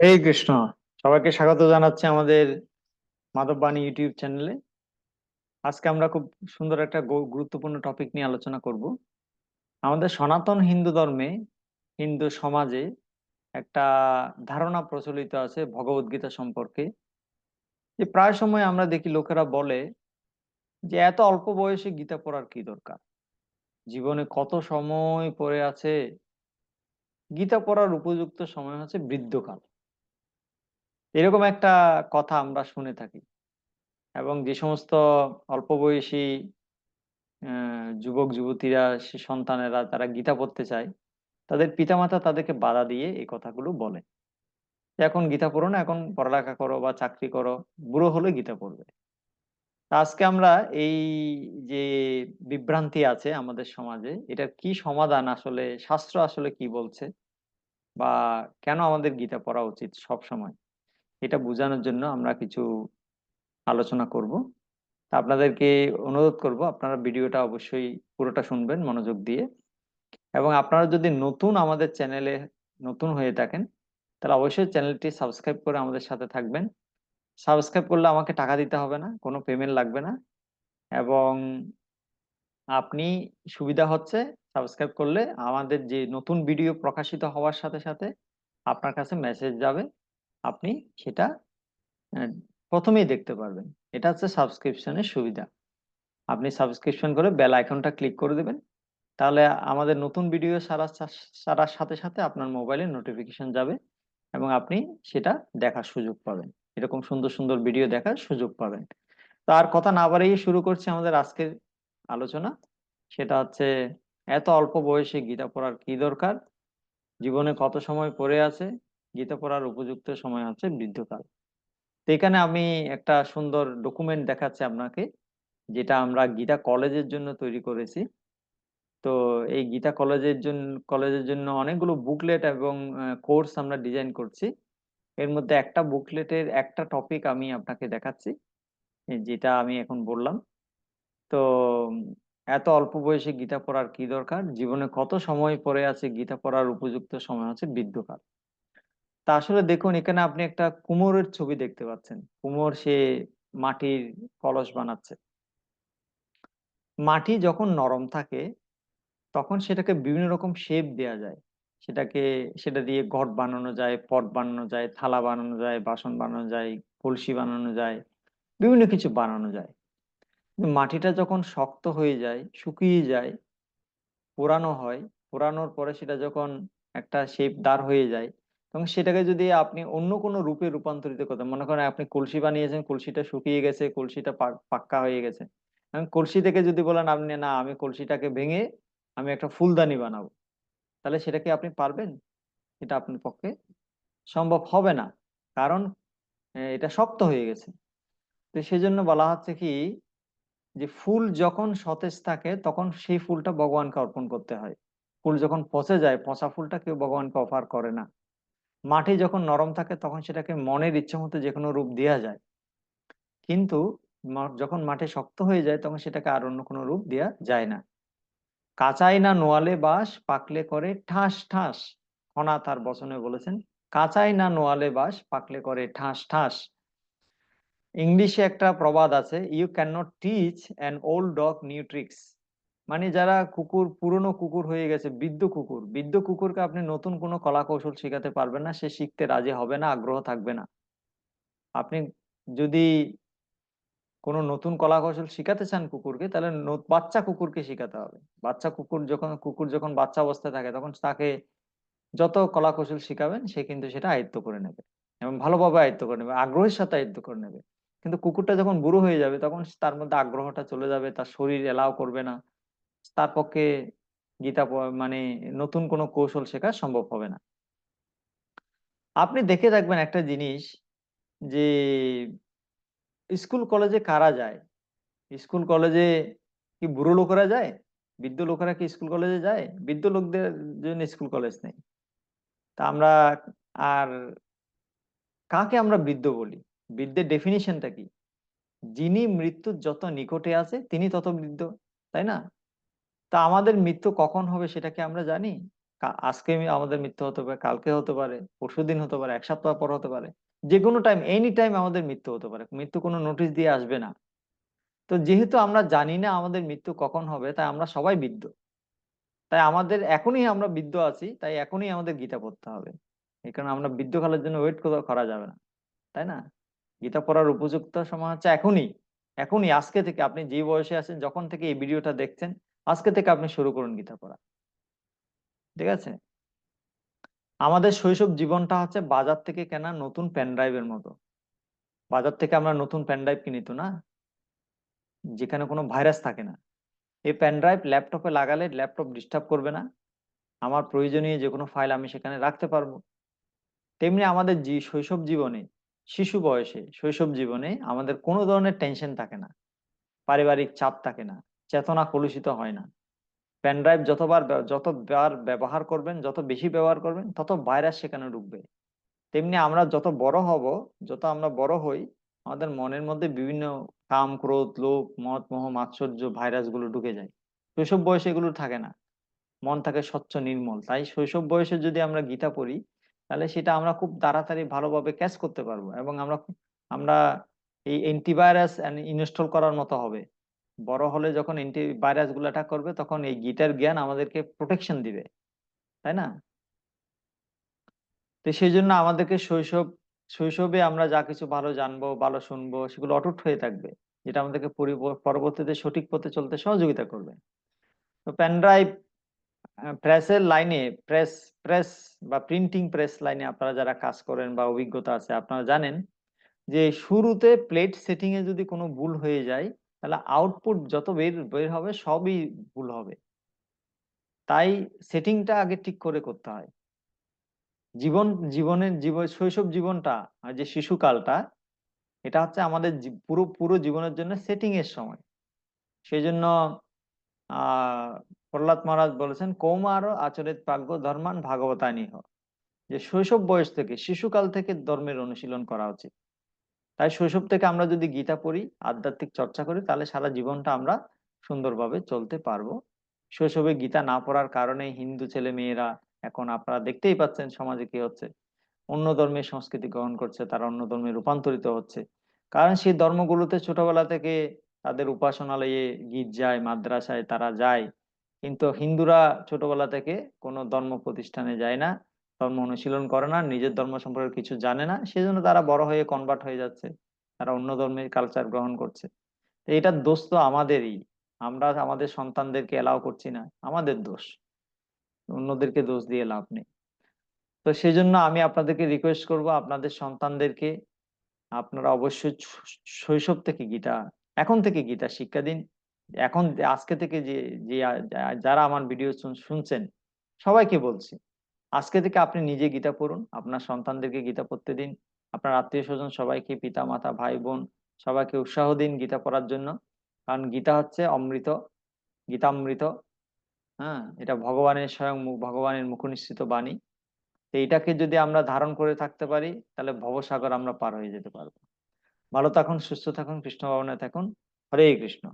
এই কৃষ্ণ, সবাইকে স্বাগত জানাচ্ছি আমাদের মাধববাণী ইউটিউব চ্যানেলে। আজকে আমরা খুব সুন্দর একটা গুরুত্বপূর্ণ টপিক নিয়ে আলোচনা করব। আমাদের সনাতন হিন্দু ধর্মে, হিন্দু সমাজে একটা ধারণা প্রচলিত আছে ভগবদ গীতা সম্পর্কে। যে প্রায় সময় আমরা দেখি লোকেরা বলে যে এত অল্প বয়সে গীতা পড়ার কি দরকার? জীবনে কত সময় পড়ে আছে? গীতা পড়ার উপযুক্ত সময় হচ্ছে বৃদ্ধকাল। এরকম একটা কথা আমরা শুনে থাকি। এবং যে সমস্ত অল্প বয়সী যুবক, যুবতীরা সন্তানেরা তারা গীতা পড়তে চায়, তাদের পিতামাতা তাদেরকে বাধা দিয়ে এই কথাগুলো বলে। এখন গীতা পড়ো না, এখন পড়ালেখা করো বা চাকরি করো, বুড়ো হলে গীতা পড়বে। আজকে আমরা এই যে বিভ্রান্তি আছে আমাদের সমাজে, এটার কি সমাধান আসলে, শাস্ত্র আসলে কি বলছে? বা কেন আমাদের গীতা পড়া উচিত সব সময় এটা বোঝানোর জন্য আমরা কিছু আলোচনা করব। তা আপনাদেরকে অনুরোধ করব, আপনারা ভিডিওটা অবশ্যই পুরোটা শুনবেন মনোযোগ দিয়ে। এবং আপনারা যদি নতুন আমাদের চ্যানেলে নতুন হয়ে থাকেন, তাহলে অবশ্যই চ্যানেলটি সাবস্ক্রাইব করে আমাদের সাথে থাকবেন। সাবস্ক্রাইব করলে আমাকে টাকা দিতে হবে না, কোনো পেমেন্ট লাগবে না। এবং আপনি সুবিধা হচ্ছে সাবস্ক্রাইব করলে আমাদের যে নতুন ভিডিও প্রকাশিত হওয়ার সাথে সাথে আপনার কাছে মেসেজ যাবে। আপনি সেটা প্রথমেই দেখতে পারবেন। এটা হচ্ছে সাবস্ক্রিপশনের সুবিধা। আপনি সাবস্ক্রিপশন করে বেল আইকনটা ক্লিক করে দেবেন। তাহলে আমাদের নতুন ভিডিও সারা, সারার সাথে সাথে আপনার মোবাইলে নোটিফিকেশন যাবে এবং আপনি সেটা দেখার সুযোগ পাবেন। এরকম সুন্দর সুন্দর ভিডিও দেখার সুযোগ পাবেন। তো আর কথা না বাড়িয়ে শুরু করছি আমাদের আজকের আলোচনা। সেটা হচ্ছে, এত অল্প বয়সে গীতা পড়ার কি দরকার? জীবনে কত সময় পড়ে আছে? গীতা পড়ার উপযুক্ত সময় হচ্ছে বৃদ্ধকাল। তো এখানে আমি একটা সুন্দর ডকুমেন্ট দেখাচ্ছি আপনাকে, যেটা আমরা গীতা কলেজের জন্য তৈরি করেছি। তো এই গীতা কলেজের জন্য কলেজের জন্য অনেকগুলো বুকলেট এবং কোর্স আমরা ডিজাইন করছি। এর মধ্যে একটা বুকলেটের একটা টপিক আমি আপনাকে দেখাচ্ছি যেটা আমি এখন বললাম। তো, এত অল্প বয়সে গীতা পড়ার কি দরকার? জীবনে কত সময় পরে আছে গীতা পড়ার উপযুক্ত সময় হচ্ছে বৃদ্ধকাল? তা আসলে দেখুন, এখানে আপনি একটা কুমোরের ছবি দেখতে পাচ্ছেন। কুমোর সে মাটির কলস বানাচ্ছে। মাটি যখন নরম থাকে, তখন সেটাকে বিভিন্ন রকম শেপ দেয়া যায়। সেটাকে, সেটা দিয়ে ঘট বানানো যায়, পট বানানো যায়, থালা বানানো যায়, বাসন বানানো যায়, কলসি বানানো যায়, বিভিন্ন কিছু বানানো যায়। মাটিটা যখন শক্ত হয়ে যায়, শুকিয়ে যায়, পোড়ানো হয়, পোড়ানোর পরে সেটা যখন একটা শেপ দাঁড় হয়ে যায় তখন সেটাকে যদি আপনি অন্য কোনো রূপে রূপান্তরিত করতে মনে করেন আপনি কলসি বানিয়েছেন, কলসিটা শুকিয়ে গেছে, কলসিটা পাক্কা হয়ে গেছে। আমি কলসি থেকে যদি বলেন আপনি, না, আমি কলসিটাকে ভেঙে আমি একটা ফুলদানি বানাবো, তাহলে সেটা কি আপনি পারবেন? এটা আপনার পক্ষে সম্ভব হবে না। কারণ এটা শক্ত হয়ে গেছে। তো সেজন্য বলা হচ্ছে কি, যে ফুল যখন সতেজ থাকে, তখন সেই ফুলটা ভগবানকে অর্পণ করতে হয়। ফুল যখন পচে যায়, পচা ফুলটা কেউ ভগবানকে অফার করে না। মাটি যখন নরম থাকে তখন সেটাকে মনের ইচ্ছে মতো যে কোনো রূপ দেওয়া যায়। কিন্তু যখন মাটি শক্ত হয়ে যায় তখন সেটাকে আর অন্য কোনো রূপ দেওয়া যায় না। কাঁচাই না নোয়ালে বাস, পাকলে করে ঠাস ঠাস। খনা তার বচনে বলেছেন, কাঁচাই না নোয়ালে বাস, পাকলে করে ঠাস ঠাস। ইংলিশে একটা প্রবাদ আছে you can not teach an old dog new tricks মানে যারা কুকুর, পুরনো কুকুর হয়ে গেছে, বৃদ্ধ কুকুর, বৃদ্ধ কুকুরকে আপনি নতুন কোনো কলা কৌশল শেখাতে পারবেন না, সে শিখতে রাজি হবে না, আগ্রহ থাকবে না। আপনি যদি কোনো নতুন কলা কৌশল শিখাতে চান কুকুরকে, তাহলে বাচ্চা কুকুরকে শেখাতে হবে। বাচ্চা কুকুর যখন কুকুর যখন বাচ্চা অবস্থায় থাকে, তখন তাকে যত কলা কৌশল শিখাবেন, সে কিন্তু সেটা আয়ত্ত করে নেবে এবং ভালোভাবে আয়ত্ত করে নেবে, আগ্রহের সাথে আয়ত্ত করে নেবে। কিন্তু কুকুরটা যখন বুড়ো হয়ে যাবে, তখন তার মধ্যে আগ্রহটা চলে যাবে, তার শরীর এলাও করবে না। তার পক্ষে গীতা মানে নতুন কোনো কৌশল শেখা সম্ভব হবে না। আপনি দেখে থাকবেন একটা জিনিস যে, স্কুল কলেজে কারা যায়? স্কুল কলেজে কি বুড়ো লোকেরা যায়? বৃদ্ধ লোকেরা কি স্কুল কলেজে যায়? বৃদ্ধ লোকদের জন্য স্কুল কলেজ নেই। তা আমরা আর কাকে আমরা বৃদ্ধ বলি? বৃদ্ধের ডেফিনিশনটা কি? যিনি মৃত্যুর যত নিকটে আছে, তিনি তত বৃদ্ধ, তাই না? তা আমাদের মৃত্যু কখন হবে সেটা কি আমরা জানি? আজকে আমাদের মৃত্যু হতে পারে, কালকে হতে পারে, পরশু দিন হতে পারে, এক সপ্তাহ পর হতে পারে যে কোনো টাইম এনি টাইম আমাদের মৃত্যু হতে পারে, মৃত্যু কোনো নোটিশ দিয়ে আসবে না। তো যেহেতু আমরা জানি না আমাদের মৃত্যু কখন হবে, তাই আমরা সবাই বৃদ্ধ। তাই আমাদের এখনই আমরা বৃদ্ধ আছি, তাই এখনই আমাদের গীতা পড়তে হবে। এই কারণে আমরা বৃদ্ধকালের জন্য ওয়েট করা যাবে না, তাই না? গীতা পড়ার উপযুক্ত সময় হচ্ছে এখনই এখনই, আজকে থেকে, আপনি যে বয়সে আছেন, যখন থেকে এই ভিডিওটা দেখছেন আজকে থেকে আপনি শুরু করুন গীতা পড়া। ঠিক আছে? আমাদের শৈশব জীবনটা হচ্ছে বাজার থেকে কেনা নতুন পেন ড্রাইভের মতো। বাজার থেকে আমরা নতুন পেন ড্রাইভ কিনি তো না? যেখানে কোনো ভাইরাস থাকে না। এই পেন ড্রাইভ ল্যাপটপে লাগালে ল্যাপটপ ডিস্টার্ব করবে না। আমার প্রয়োজনীয় যে কোনো ফাইল আমি সেখানে রাখতে পারব। তেমনি আমাদের যে শৈশব জীবনে, শিশু বয়সে, শৈশব জীবনে আমাদের কোনো ধরনের টেনশন থাকে না। পারিবারিক চাপ থাকে না। চেতনা কলুষিত হয় না। পেন ড্রাইভ যতবার যতবার ব্যবহার করবেন, যত বেশি ব্যবহার করবেন, তত ভাইরাস সেখানে ঢুকবে। তেমনি আমরা যত বড় হব, যত আমরা বড় হই, আমাদের মনের মধ্যে বিভিন্ন কাম, ক্রোধ, লোভ, মদ, মোহ, মাৎসর্য ভাইরাসগুলো ঢুকে যায়। শৈশব বয়সে এগুলো থাকে না। মন থাকে স্বচ্ছ, নির্মল। তাই শৈশব বয়সে যদি আমরা গীতা পড়ি, তাহলে সেটা আমরা খুব তাড়াতাড়ি ভালোভাবে ক্যাচ করতে পারব এবং আমরা আমরা এই অ্যান্টিভাইরাস ইনস্টল করার মতো হবে। বড় হলে যখন ভাইরাসগুলো অ্যাটাক করবে, তখন এই গীতার জ্ঞান আমাদেরকে প্রোটেকশন দিবে, তাই না? তো সেই জন্য আমাদেরকে শৈশব, শৈশবে আমরা যা কিছু ভালো জানব, ভালো শুনব, সেগুলো অটুট হয়ে থাকবে, যেটা আমাদেরকে পরবর্তীতে সঠিক পথে চলতে সহযোগিতা করবে। তো পেন ড্রাইভ প্রেসের লাইনে প্রেস প্রেস বা প্রিন্টিং প্রেস লাইনে আপনারা যারা কাজ করেন বা অভিজ্ঞতা আছে, আপনারা জানেন যে শুরুতে প্লেট সেটিংয়ে যদি কোনো ভুল হয়ে যায় তাহলে আউটপুট যত বের বের হবে সবই ভুল হবে। তাই সেটিংটা আগে ঠিক করে করতে হয়। জীবন, জীবনের জীবন শৈশব জীবনটা আর যে শিশুকালটা, এটা হচ্ছে আমাদের পুরো পুরো জীবনের জন্য সেটিং এর সময়। সেই জন্য প্রহ্লাদ মহারাজ বলেছেন, কৌমার আচরিত প্রাজ্ঞ ধর্মান ভাগবতানিহ যে শৈশব বয়স থেকে, শিশুকাল থেকে ধর্মের অনুশীলন করা উচিত। তাই শৈশব থেকে আমরা যদি গীতা পড়ি, আধ্যাত্মিক চর্চা করি, তাহলে সারা জীবনটা আমরা সুন্দরভাবে চলতে পারব। শৈশবে গীতা না পড়ার কারণে হিন্দু ছেলে মেয়েরা এখন আপনারা দেখতেই পাচ্ছেন সমাজে কি হচ্ছে। অন্য ধর্মের সংস্কৃতি গ্রহণ করছে, তারা অন্য ধর্মে রূপান্তরিত হচ্ছে। কারণ সেই ধর্মগুলোতে ছোটবেলা থেকে তাদের উপাসনালয়ে গির্জায় মাদ্রাসায় তারা যায়। কিন্তু হিন্দুরা ছোটবেলা থেকে কোনো ধর্ম প্রতিষ্ঠানে যায় না। ধর্ম অনুশীলন করে না, নিজের ধর্ম সম্পর্কে কিছু জানে না, সেজন্য তারা বড় হয়ে কনভার্ট হয়ে যাচ্ছে। তারা অন্য ধর্মের কালচার গ্রহণ করছে। এটার দোষ তো আমাদেরই। আমরা আমাদের সন্তানদেরকে এলাও করছি না। আমাদের দোষ। অন্যদেরকে দোষ দিয়ে লাভ নেই। তো সেই জন্য আমি আপনাদেরকে রিকোয়েস্ট করব, আপনাদের সন্তানদেরকে আপনারা অবশ্যই শৈশব থেকে গীতা, এখন থেকে গীতা শিক্ষা দিন। এখন, আজকে থেকে যে যারা আমার ভিডিও শুনছেন, সবাইকে বলছি। আজকে থেকে আপনি নিজে গীতা পড়ুন, আপনার সন্তানদেরকে গীতা পড়তে দিন, আপনার আত্মীয় স্বজন সবাইকে, পিতা, মাতা, ভাই, বোন সবাইকে উৎসাহ দিন গীতা পড়ার জন্য। কারণ গীতা হচ্ছে অমৃত, গীতামৃত হ্যাঁ এটা ভগবানের স্বয়ং ভগবানের মুখনিসৃত বাণী। তো এটাকে যদি আমরা ধারণ করে থাকতে পারি, তাহলে ভবসাগর আমরা পার হয়ে যেতে পারব। ভালো থাকুন, সুস্থ থাকুন কৃষ্ণ ভবনে থাকুন। হরে কৃষ্ণ।